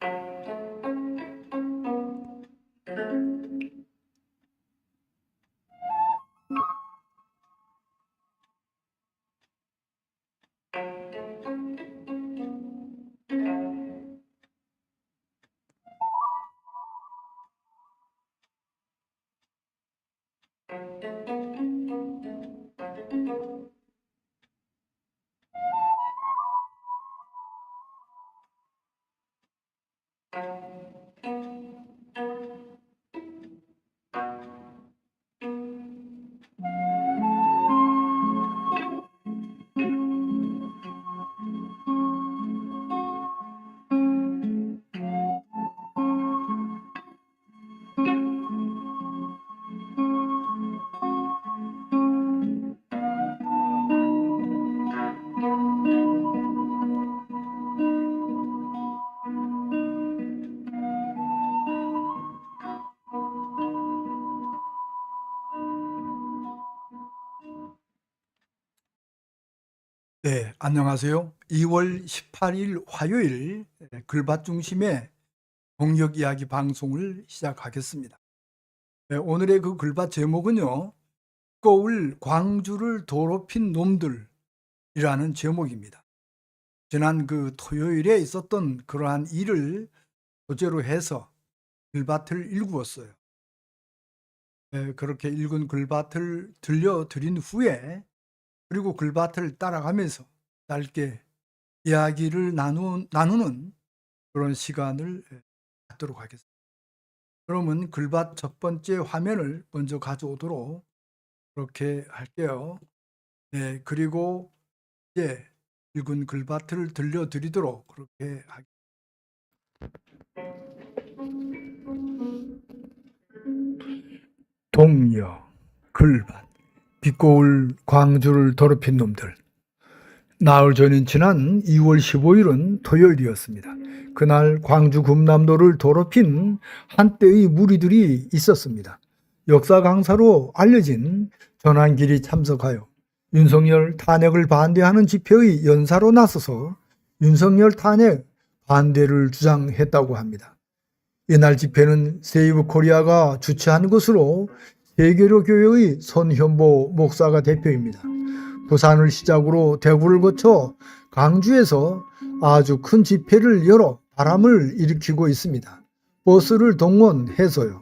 네, 안녕하세요. 2월 18일 화요일 글밭 중심의 공역 이야기 방송을 시작하겠습니다. 네, 오늘의 그 글밭 제목은요. 거울 광주를 더럽힌 놈들이라는 제목입니다. 지난 그 토요일에 있었던 그러한 일을 소재로 해서 글밭을 읽었어요. 네, 그렇게 읽은 글밭을 들려드린 후에 그리고 글밭을 따라가면서 짧게 이야기를 나누, 나누는 그런 시간을 갖도록 하겠습니다. 그러면 글밭 첫 번째 화면을 먼저 가져오도록 그렇게 할게요. 네, 그리고 이제 읽은 글밭을 들려드리도록 그렇게 하겠습니다. 동요 글밭 빛고울 광주를 더럽힌 놈들. 나흘 전인 지난 2월 15일은 토요일이었습니다. 그날 광주 금남로를 더럽힌 한때의 무리들이 있었습니다. 역사 강사로 알려진 전환길이 참석하여 윤석열 탄핵을 반대하는 집회의 연사로 나서서 윤석열 탄핵 반대를 주장했다고 합니다. 이날 집회는 세이브 코리아가 주최한 것으로 세계로 교회의 손현보 목사가 대표입니다. 부산을 시작으로 대구를 거쳐 강주에서 아주 큰 집회를 열어 바람을 일으키고 있습니다. 버스를 동원해서요.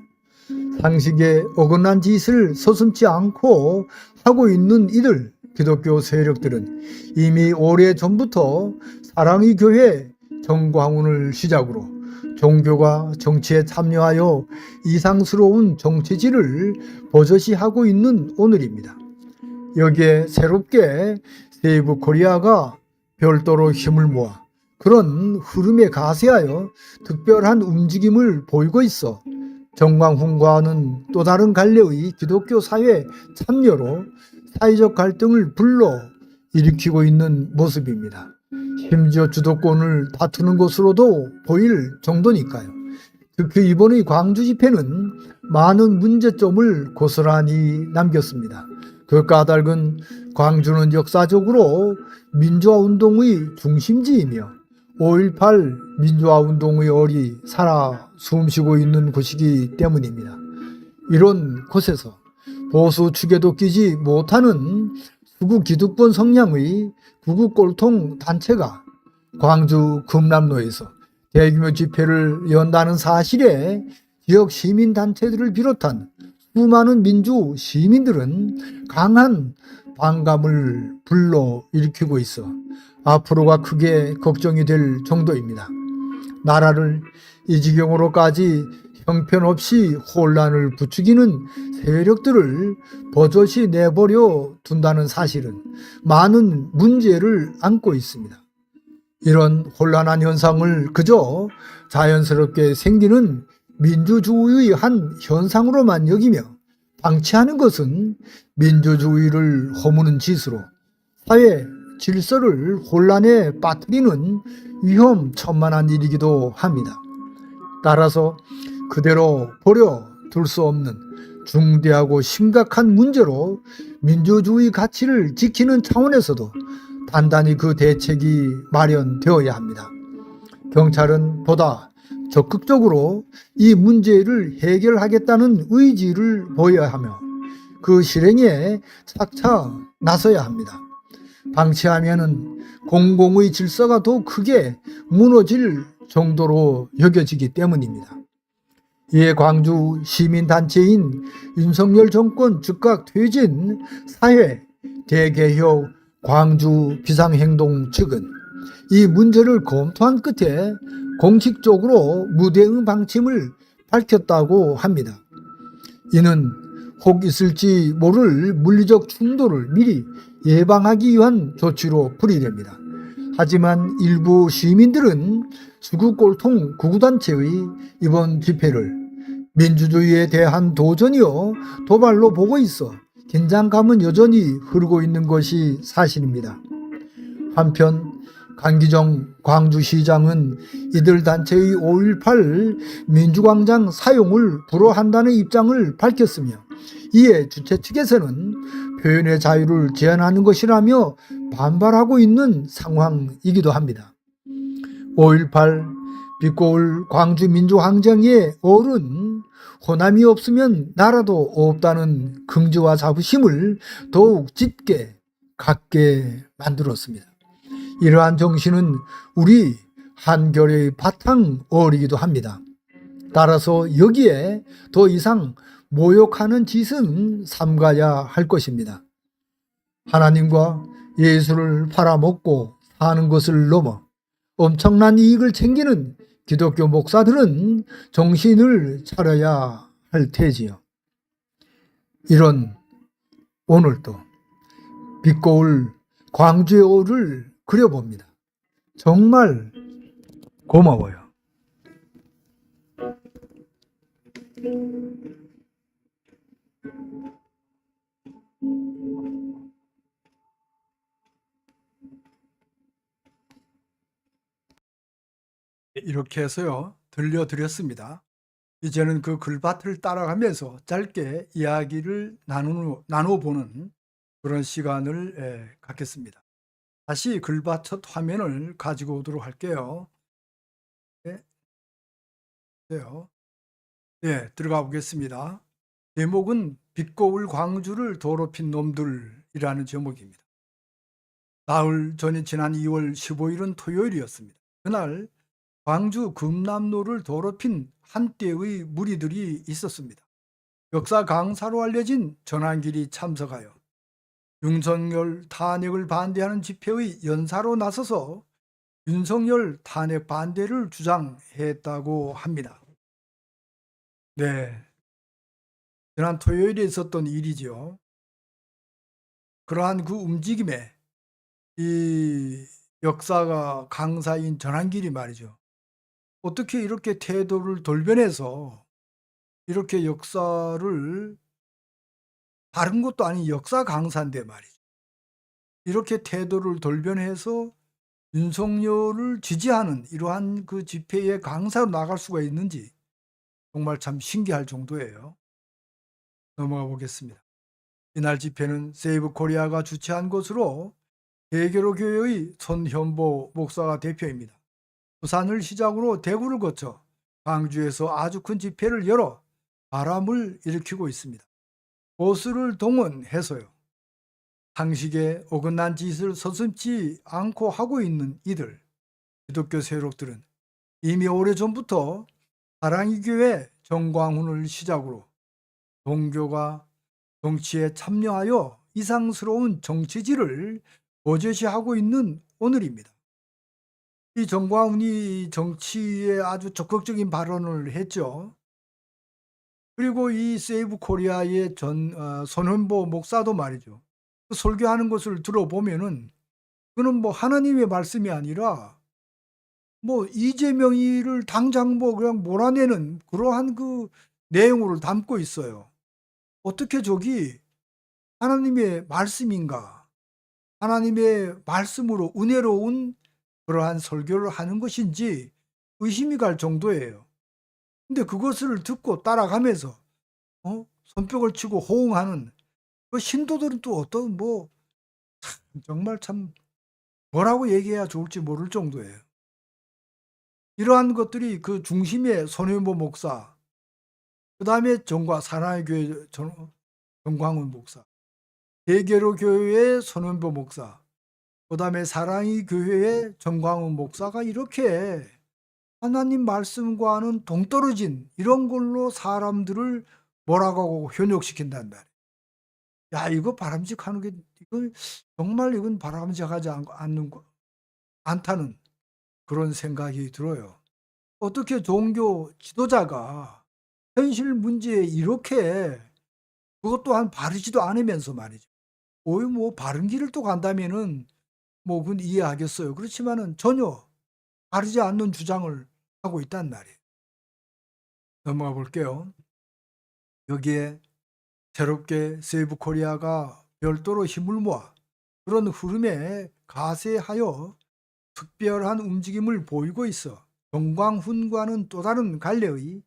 상식에 어긋난 짓을 서슴지 않고 하고 있는 이들 기독교 세력들은 이미 오래 전부터 사랑의 교회 정광훈을 시작으로 종교가 정치에 참여하여 이상스러운 정치질을 버젓이 하고 있는 오늘입니다. 여기에 새롭게 세이브 코리아가 별도로 힘을 모아 그런 흐름에 가세하여 특별한 움직임을 보이고 있어 정광훈과는 또 다른 갈래의 기독교 사회 참여로 사회적 갈등을 불러 일으키고 있는 모습입니다. 심지어 주도권을 다투는 것으로도 보일 정도니까요. 특히 이번의 광주 집회는 많은 문제점을 고스란히 남겼습니다. 그 까닭은 광주는 역사적으로 민주화 운동의 중심지이며 5.18 민주화 운동의 얼이 살아 숨쉬고 있는 곳이기 때문입니다. 이런 곳에서 보수 축에도 끼지 못하는 수구 기득권 성향의 구구 꼴통 단체가 광주 금남로에서 대규모 집회를 연다는 사실에 지역 시민단체들을 비롯한 수많은 민주 시민들은 강한 반감을 불러 일으키고 있어 앞으로가 크게 걱정이 될 정도입니다. 나라를 이 지경으로까지 형편없이 혼란을 부추기는 세력들을 버젓이 내버려 둔다는 사실은 많은 문제를 안고 있습니다. 이런 혼란한 현상을 그저 자연스럽게 생기는 민주주의의 한 현상으로만 여기며 방치하는 것은 민주주의를 허무는 짓으로 사회 질서를 혼란에 빠뜨리는 위험천만한 일이기도 합니다. 따라서 그대로 버려 둘 수 없는 중대하고 심각한 문제로 민주주의 가치를 지키는 차원에서도 단단히 그 대책이 마련되어야 합니다. 경찰은 보다 적극적으로 이 문제를 해결하겠다는 의지를 보여야 하며 그 실행에 착차 나서야 합니다. 방치하면은 공공의 질서가 더 크게 무너질 정도로 여겨지기 때문입니다. 이에 광주 시민단체인 윤석열 정권 즉각 퇴진 사회 대개혁 광주 비상행동 측은 이 문제를 검토한 끝에 공식적으로 무대응 방침을 밝혔다고 합니다. 이는 혹 있을지 모를 물리적 충돌을 미리 예방하기 위한 조치로 풀이됩니다. 하지만 일부 시민들은 수구꼴통 구구단체의 이번 집회를 민주주의에 대한 도전이요 도발로 보고 있어 긴장감은 여전히 흐르고 있는 것이 사실입니다. 한편 강기정 광주시장은 이들 단체의 5.18 민주광장 사용을 불허한다는 입장을 밝혔으며 이에 주최 측에서는 표현의 자유를 제한하는 것이라며 반발하고 있는 상황이기도 합니다. 5.18 빛고울 광주 민주항쟁의 어른 호남이 없으면 나라도 없다는 긍지와 자부심을 더욱 짙게 갖게 만들었습니다. 이러한 정신은 우리 한결의 바탕 어리기도 합니다. 따라서 여기에 더 이상 모욕하는 짓은 삼가야 할 것입니다. 하나님과 예수를 팔아먹고 사는 것을 넘어 엄청난 이익을 챙기는 기독교 목사들은 정신을 차려야 할 테지요. 이런 오늘도 빛고울 광주의 오를 그려봅니다. 정말 고마워요. 이렇게 해서요, 들려드렸습니다. 이제는 그 글밭을 따라가면서 짧게 이야기를 나누, 나눠보는 그런 시간을 예, 갖겠습니다. 다시 글밭 첫 화면을 가지고 오도록 할게요. 네. 네, 들어가 보겠습니다. 제목은 빛고울 광주를 더럽힌 놈들이라는 제목입니다. 나흘 전인 지난 2월 15일은 토요일이었습니다. 그날 광주 금남로를 더럽힌 한때의 무리들이 있었습니다. 역사 강사로 알려진 전환길이 참석하여 윤석열 탄핵을 반대하는 집회의 연사로 나서서 윤석열 탄핵 반대를 주장했다고 합니다. 네. 지난 토요일에 있었던 일이죠. 그러한 그 움직임에 이 역사가 강사인 전환길이 말이죠. 어떻게 이렇게 태도를 돌변해서 이렇게 역사를 다른 것도 아닌 역사 강사인데 말이죠. 이렇게 태도를 돌변해서 윤석열을 지지하는 이러한 그 집회의 강사로 나갈 수가 있는지 정말 참 신기할 정도예요. 넘어가 보겠습니다. 이날 집회는 세이브 코리아가 주최한 것으로 대교로 교회의 손현보 목사가 대표입니다. 부산을 시작으로 대구를 거쳐 광주에서 아주 큰 집회를 열어 바람을 일으키고 있습니다. 보수를 동원해서요. 상식에 어긋난 짓을 서슴지 않고 하고 있는 이들, 기독교 세력들은 이미 오래전부터 사랑이 교회 정광훈을 시작으로 동교가 정치에 참여하여 이상스러운 정치질을 버젓이하고 있는 오늘입니다. 이 정광훈이 정치에 아주 적극적인 발언을 했죠. 그리고 이 세이브 코리아의 전 어, 손현보 목사도 말이죠. 그 설교하는 것을 들어보면은 그는 뭐 하나님의 말씀이 아니라 뭐 이재명이를 당장 뭐 그냥 몰아내는 그러한 그 내용을 담고 있어요. 어떻게 저기 하나님의 말씀인가? 하나님의 말씀으로 은혜로운 그러한 설교를 하는 것인지 의심이 갈 정도예요. 근데 그것을 듣고 따라가면서 어? 손뼉을 치고 호응하는 그 신도들은 또 어떤 뭐 참, 정말 참 뭐라고 얘기해야 좋을지 모를 정도예요. 이러한 것들이 그 중심에 손현보 목사, 그 다음에 정과 사랑의 교회 정 정광훈 목사, 대개로 교회의 손현보 목사, 그 다음에 사랑의 교회의 정광훈 목사가 이렇게 하나님 말씀과는 동떨어진 이런 걸로 사람들을 몰아가고 현혹시킨단 말이에요. 야 이거 바람직한 게 이건 정말 이건 바람직하지 않 않는 거 않다는 그런 생각이 들어요. 어떻게 종교 지도자가 현실 문제에 이렇게 그것 또한 바르지도 않으면서 말이죠. 오히려 뭐 바른 길을 또 간다면은 뭐 그건 이해하겠어요. 그렇지만은 전혀 바르지 않는 주장을 하고 있단 말이에요. 넘어가 볼게요. 여기에 새롭게 세이브 코리아가 별도로 힘을 모아 그런 흐름에 가세하여 특별한 움직임을 보이고 있어 정광훈과는 또 다른 갈래의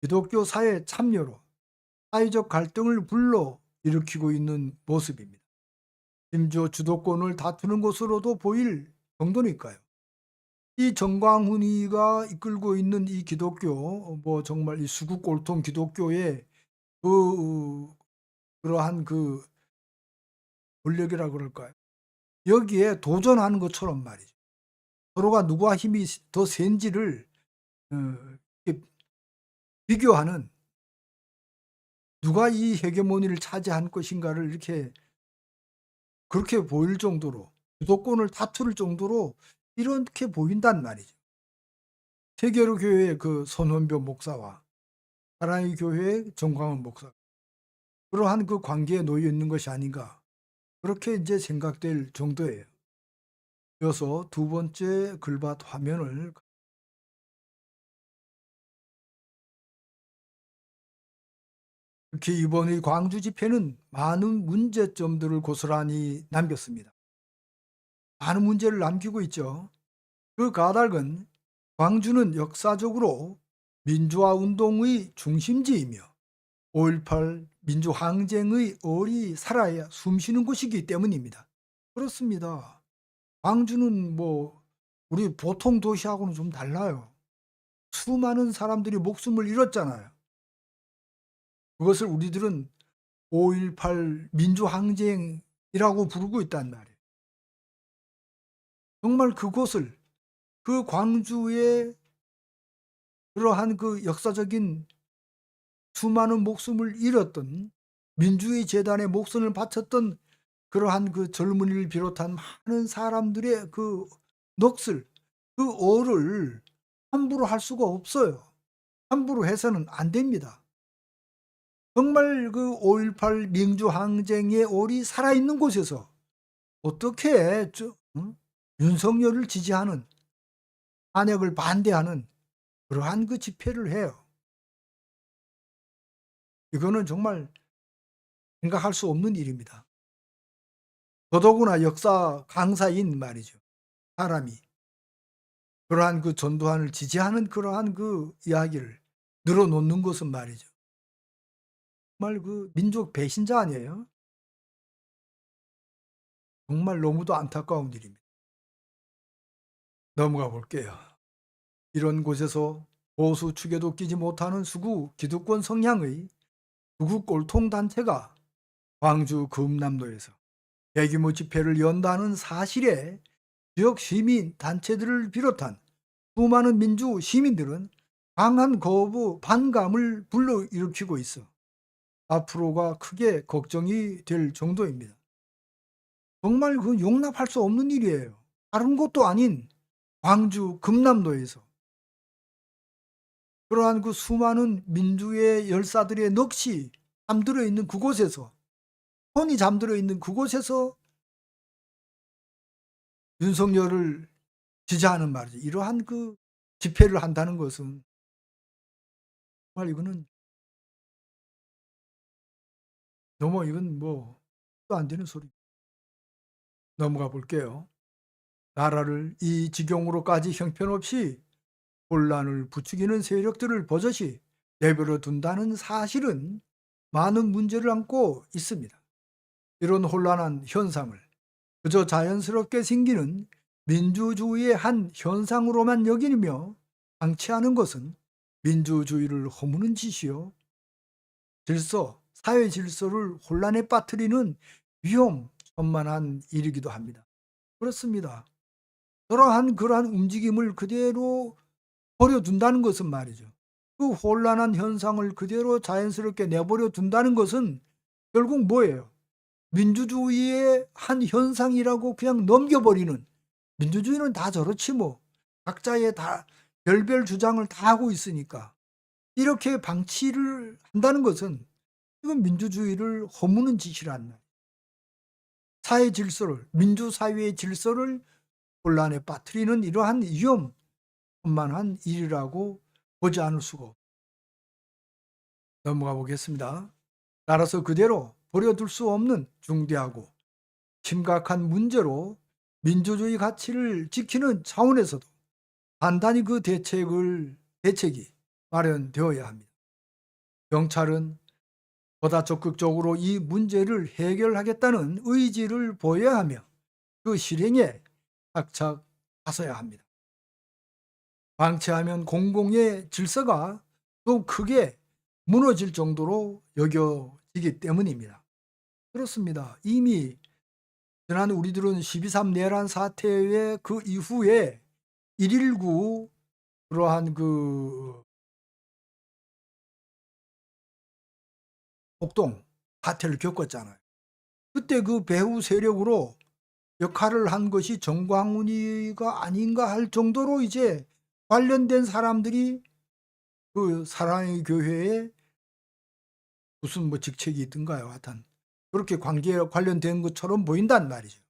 기독교 사회 참여로 사회적 갈등을 불러 일으키고 있는 모습입니다. 심지어 주도권을 다투는 것으로도 보일 정도니까요. 이 정광훈이가 이끌고 있는 이 기독교, 뭐 정말 이 수국 꼴통 기독교의 그 그러한 그 권력이라 그럴까요? 여기에 도전하는 것처럼 말이죠. 서로가 누가 힘이 더 센지를 어, 비교하는 누가 이 헤게모니를 차지한 것인가를 이렇게 그렇게 보일 정도로 주도권을 다툴 정도로 이렇게 보인단 말이죠. 세계로 교회의 그 손원표 목사와 사랑의 교회의 정광훈 목사 그러한 그 관계에 놓여 있는 것이 아닌가 그렇게 이제 생각될 정도예요. 이어서 두 번째 글밭 화면을 특히 이번 의 광주 집회는 많은 문제점들을 고스란히 남겼습니다. 많은 문제를 남기고 있죠. 그 까닭은 광주는 역사적으로 민주화 운동의 중심지이며 5.18 민주항쟁의 얼이 살아야 숨쉬는 곳이기 때문입니다. 그렇습니다. 광주는 뭐 우리 보통 도시하고는 좀 달라요. 수많은 사람들이 목숨을 잃었잖아요. 그것을 우리들은 5.18 민주항쟁이라고 부르고 있단 말이에요. 정말 그곳을 그 광주의 그러한 그 역사적인 수많은 목숨을 잃었던 민주의 재단에 목숨을 바쳤던 그러한 그 젊은이를 비롯한 많은 사람들의 그 넋을 그 어를 함부로 할 수가 없어요. 함부로 해서는 안 됩니다. 정말 그 5.18 민주항쟁의 올이 살아있는 곳에서 어떻게 저, 응? 윤석열을 지지하는 탄핵을 반대하는 그러한 그 집회를 해요. 이거는 정말 생각할 수 없는 일입니다. 더더구나 역사 강사인 말이죠. 사람이 그러한 그 전두환을 지지하는 그러한 그 이야기를 늘어놓는 것은 말이죠. 정말 그 민족 배신자 아니에요? 정말 너무도 안타까운 일입니다. 넘어가 볼게요. 이런 곳에서 보수 축에도 끼지 못하는 수구 기득권 성향의 수구 꼴통 단체가 광주 금남로에서 대규모 집회를 연다는 사실에 지역 시민 단체들을 비롯한 수많은 민주 시민들은 강한 거부 반감을 불러일으키고 있어 앞으로가 크게 걱정이 될 정도입니다. 정말 그 용납할 수 없는 일이에요. 다른 곳도 아닌 광주 금남로에서 그러한 그 수많은 민주의 열사들의 넋이 잠들어 있는 그곳에서 손이 잠들어 있는 그곳에서 윤석열을 지지하는 말이죠. 이러한 그 집회를 한다는 것은 정말 이거는 너무 이건 뭐또안 되는 소리. 넘어가 볼게요. 나라를 이 지경으로까지 형편없이 혼란을 부추기는 세력들을 버젓이 내버려 둔다는 사실은 많은 문제를 안고 있습니다. 이런 혼란한 현상을 그저 자연스럽게 생기는 민주주의의 한 현상으로만 여기며 방치하는 것은 민주주의를 허무는 짓이요. 질서, 사회 질서를 혼란에 빠뜨리는 위험천만한 일이기도 합니다. 그렇습니다. 그러한 그러한 움직임을 그대로 버려 둔다는 것은 말이죠. 그 혼란한 현상을 그대로 자연스럽게 내버려 둔다는 것은 결국 뭐예요? 민주주의의 한 현상이라고 그냥 넘겨버리는 민주주의는 다 저렇지 뭐 각자의 다 별별 주장을 다 하고 있으니까 이렇게 방치를 한다는 것은 이건 민주주의를 허무는 짓이란 말. 사회 질서를 민주 사회의 질서를 혼란에 빠뜨리는 이러한 위험만한 일이라고 보지 않을 수가 없. 넘어가 보겠습니다. 따라서 그대로 버려둘 수 없는 중대하고 심각한 문제로 민주주의 가치를 지키는 차원에서도 단단히 그 대책을 대책이 마련되어야 합니다. 경찰은 보다 적극적으로 이 문제를 해결하겠다는 의지를 보여야 하며 그 실행에 착착 하서야 합니다. 방치하면 공공의 질서가 또 크게 무너질 정도로 여겨지기 때문입니다. 그렇습니다. 이미 지난 우리들은 12.3 내란 사태의 그 이후에 119 그러한 그 폭동 사태를 겪었잖아요. 그때 그 배후 세력으로 역할을 한 것이 정광훈이가 아닌가 할 정도로 이제 관련된 사람들이 그 사랑의 교회에 무슨 뭐 직책이 있던가요? 하여튼 그렇게 관계에 관련된 것처럼 보인단 말이죠.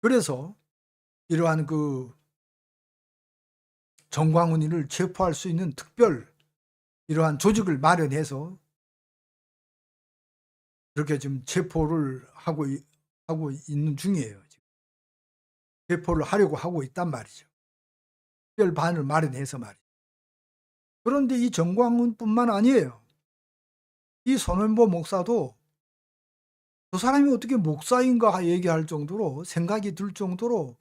그래서 이러한 그 정광훈이를 체포할 수 있는 특별 이러한 조직을 마련해서 그렇게 지금 체포를 하고 이- 하고 있는 중이에요. 지금. 체포를 하려고 하고 있단 말이죠. 특별 반을 마련해서 말이죠. 그런데 이 정광훈뿐만 아니에요. 이 손원보 목사도 저 사람이 어떻게 목사인가 얘기할 정도로 생각이 들 정도로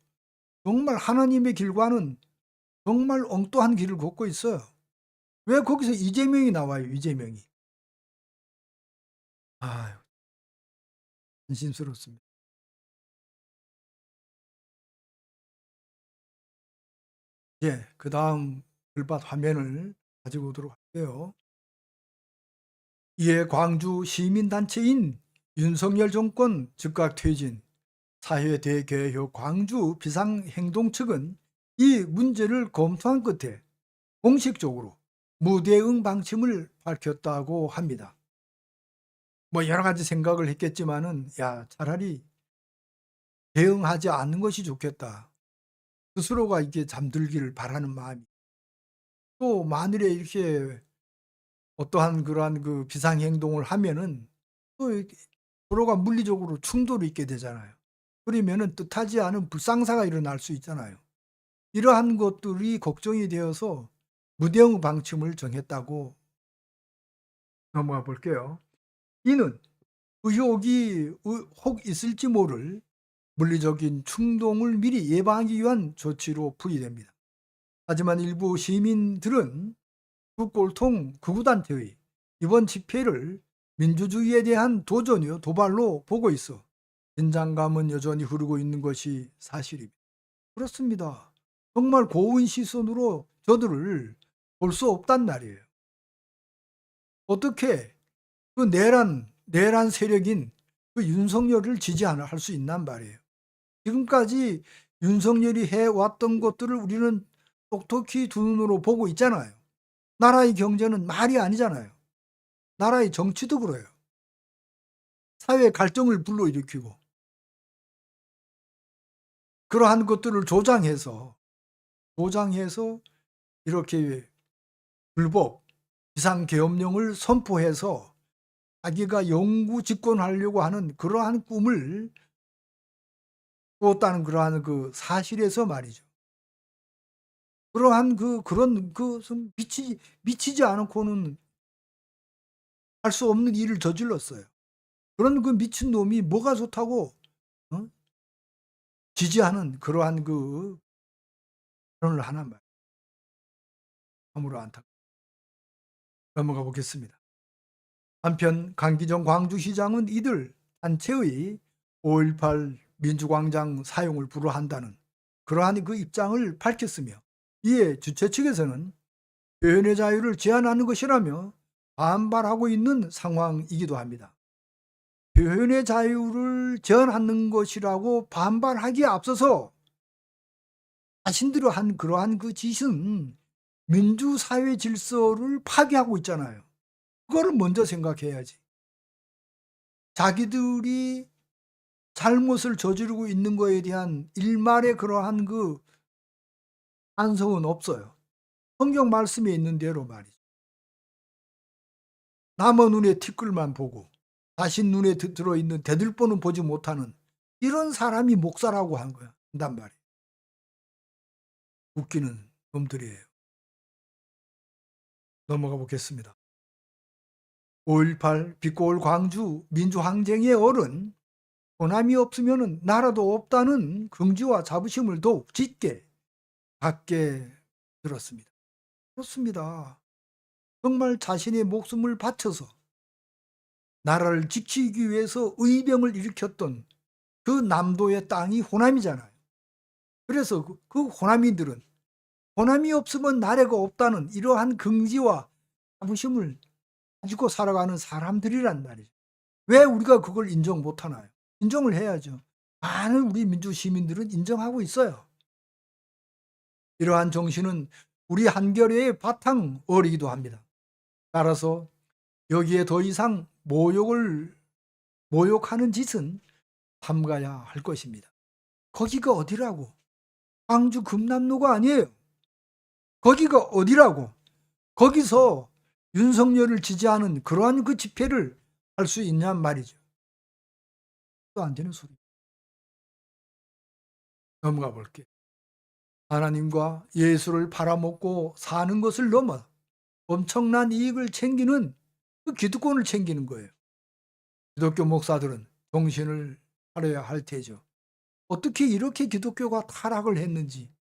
정말 하나님의 길과는 정말 엉뚱한 길을 걷고 있어요. 왜 거기서 이재명이 나와요? 이재명이. 아유, 안심스럽습니다. 예, 그 다음 글밭 화면을 가지고 오도록 할게요. 이에 광주 시민단체인 윤석열 정권 즉각 퇴진 사회 대개혁 광주 비상행동 측은 이 문제를 검토한 끝에 공식적으로 무대응 방침을 밝혔다고 합니다. 뭐 여러 가지 생각을 했겠지만은 야 차라리 대응하지 않는 것이 좋겠다. 스스로가 이렇게 잠들기를 바라는 마음이 또 만일에 이렇게 어떠한 그러한 그 비상 행동을 하면은 또 서로가 물리적으로 충돌이 있게 되잖아요. 그러면은 뜻하지 않은 불상사가 일어날 수 있잖아요. 이러한 것들이 걱정이 되어서 무대응 방침을 정했다고 넘어가 볼게요. 이는 의혹이 의- 혹 있을지 모를 물리적인 충동을 미리 예방하기 위한 조치로 풀이됩니다. 하지만 일부 시민들은 국골통 극우단체의 이번 집회를 민주주의에 대한 도전이요 도발로 보고 있어 긴장감은 여전히 흐르고 있는 것이 사실입니다. 그렇습니다. 정말 고운 시선으로 저들을 볼 수 없단 말이에요. 어떻게 그 내란 내란 세력인 그 윤석열을 지지하나 할수 있단 말이에요. 지금까지 윤석열이 해왔던 것들을 우리는 똑똑히 두 눈으로 보고 있잖아요. 나라의 경제는 말이 아니잖아요. 나라의 정치도 그래요. 사회 갈등을 불러일으키고 그러한 것들을 조장해서 조장해서 이렇게 불법 비상계엄령을 선포해서 자기가 영구 집권하려고 하는 그러한 꿈을 꾸었다는 그러한 그 사실에서 말이죠. 그러한 그 그런 그좀 미치지 미치지 않고는 할 수 없는 일을 저질렀어요. 그런 그 미친 놈이 뭐가 좋다고 어? 지지하는 그러한 그 발언을 하나 말. 참으로 안타. 넘어가 보겠습니다. 한편 강기정 광주시장은 이들 단체의 5.18 민주광장 사용을 불허한다는 그러한 그 입장을 밝혔으며 이에 주최 측에서는 표현의 자유를 제한하는 것이라며 반발하고 있는 상황이기도 합니다. 표현의 자유를 제한하는 것이라고 반발하기에 앞서서 자신들이 한 그러한 그 짓은 민주사회 질서를 파괴하고 있잖아요. 그거를 먼저 생각해야지. 자기들이 잘못을 저지르고 있는 거에 대한 일말의 그러한 그 반성은 없어요. 성경 말씀에 있는 대로 말이죠. 남의 눈에 티끌만 보고 자신 눈에 드- 들어있는 대들보는 보지 못하는 이런 사람이 목사라고 한 거야. 한단 말이에요. 웃기는 놈들이에요. 넘어가 보겠습니다. 5.18 빛고울 광주 민주항쟁의 어른 호남이 없으면 나라도 없다는 긍지와 자부심을 더욱 짙게 갖게 들었습니다. 그렇습니다. 정말 자신의 목숨을 바쳐서 나라를 지키기 위해서 의병을 일으켰던 그 남도의 땅이 호남이잖아요. 그래서 그- 그 호남인들은 호남이 없으면 나라가 없다는 이러한 긍지와 자부심을 가지고 살아가는 사람들이란 말이죠. 왜 우리가 그걸 인정 못하나요? 인정을 해야죠. 많은 우리 민주 시민들은 인정하고 있어요. 이러한 정신은 우리 한겨레의 바탕 어리기도 합니다. 따라서 여기에 더 이상 모욕을 모욕하는 짓은 삼가야 할 것입니다. 거기가 어디라고? 광주 금남로가 아니에요. 거기가 어디라고? 거기서 윤석열을 지지하는 그러한 그 집회를 할 수 있냔 말이죠. 또안 되는 소리. 넘어가 볼게. 하나님과 예수를 팔아먹고 사는 것을 넘어 엄청난 이익을 챙기는 그 기득권을 챙기는 거예요. 기독교 목사들은 정신을 차려야 할 테죠. 어떻게 이렇게 기독교가 타락을 했는지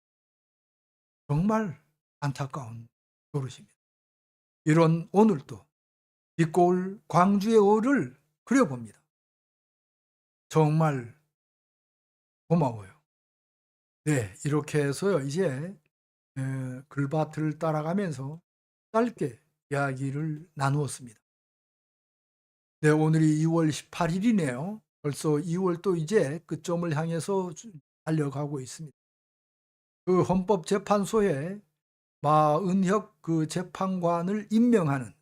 정말 안타까운 노릇입니다. 이런 오늘도 빛고울 광주의 어를 그려봅니다. 정말 고마워요. 네, 이렇게 해서요. 이제 에, 글밭을 따라가면서 짧게 이야기를 나누었습니다. 네, 오늘이 2월 18일이네요. 벌써 2월 또 이제 끝점을 향해서 주- 달려가고 있습니다. 그 헌법재판소에 마은혁 그 재판관을 임명하는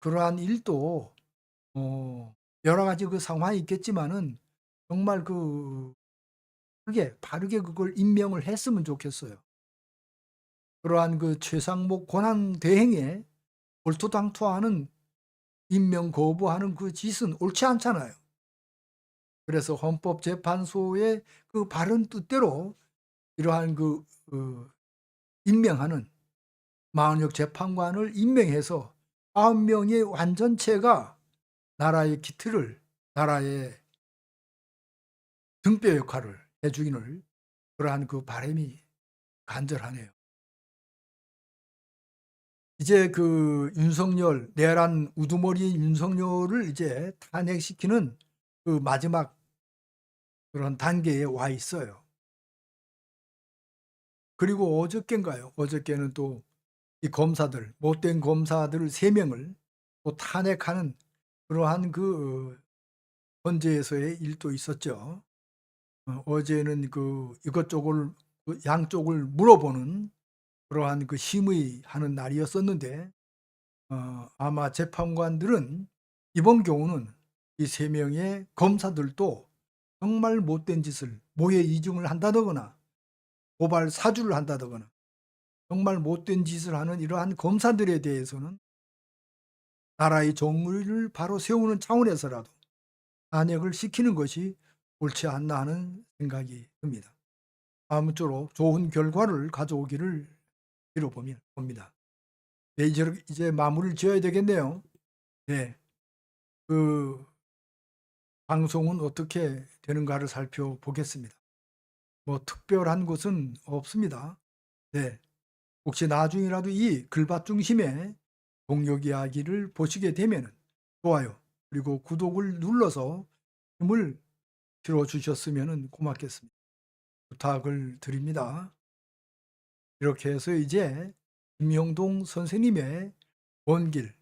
그러한 일도 어, 여러 가지 그 상황이 있겠지만은 정말 그 그게 바르게 그걸 임명을 했으면 좋겠어요. 그러한 그 최상목 권한 대행에 올토당토하는 임명 거부하는 그 짓은 옳지 않잖아요. 그래서 헌법재판소의 그 바른 뜻대로 이러한 그, 그 임명하는 마흔역 재판관을 임명해서 아홉 명의 완전체가 나라의 기틀을 나라의 등뼈 역할을 해주기를 그러한 그 바람이 간절하네요. 이제 그 윤석열 내란 우두머리 윤석열을 이제 탄핵시키는 그 마지막 그런 단계에 와 있어요. 그리고 어저께인가요? 어저께는 또 이 검사들 못된 검사들 세 명을 또 탄핵하는 그러한 그 헌재에서의 일도 있었죠. 어, 어제는 그 이것저것 그 양쪽을 물어보는 그러한 그 심의하는 날이었었는데 어, 아마 재판관들은 이번 경우는 이 세 명의 검사들도 정말 못된 짓을 모해 이중을 한다거나 고발 사주를 한다거나 정말 못된 짓을 하는 이러한 검사들에 대해서는 나라의 정의를 바로 세우는 차원에서라도 탄핵을 시키는 것이 옳지 않나 하는 생각이 듭니다. 아무쪼록 좋은 결과를 가져오기를 빌어보면 봅니다. 네, 이제, 이제 마무리를 지어야 되겠네요. 네. 그 방송은 어떻게 되는가를 살펴보겠습니다. 뭐 특별한 것은 없습니다. 네. 혹시 나중이라도 이 글밭 중심의 동력 이야기를 보시게 되면 좋아요 그리고 구독을 눌러서 힘을 실어 주셨으면 고맙겠습니다. 부탁을 드립니다. 이렇게 해서 이제 김영동 선생님의 원길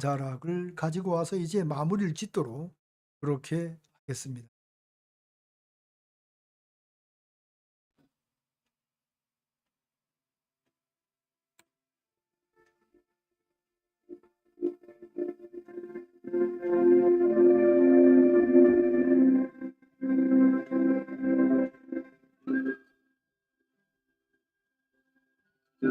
자락을 가지고 와서 이제 마무리를 짓도록 그렇게 하겠습니다. 네,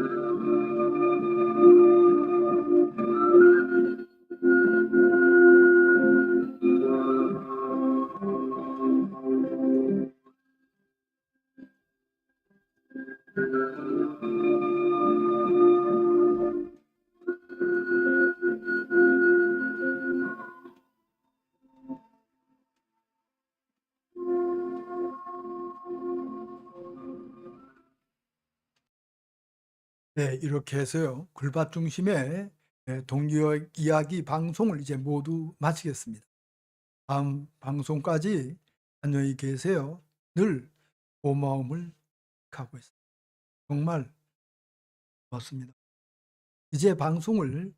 이렇게 해서요. 글밭 중심의 예, 동력 이야기 방송을 이제 모두 마치겠습니다. 다음 방송까지 안녕히 계세요. 늘 고마움을 갖고 있습니다. 정말 고맙습니다. 이제 방송을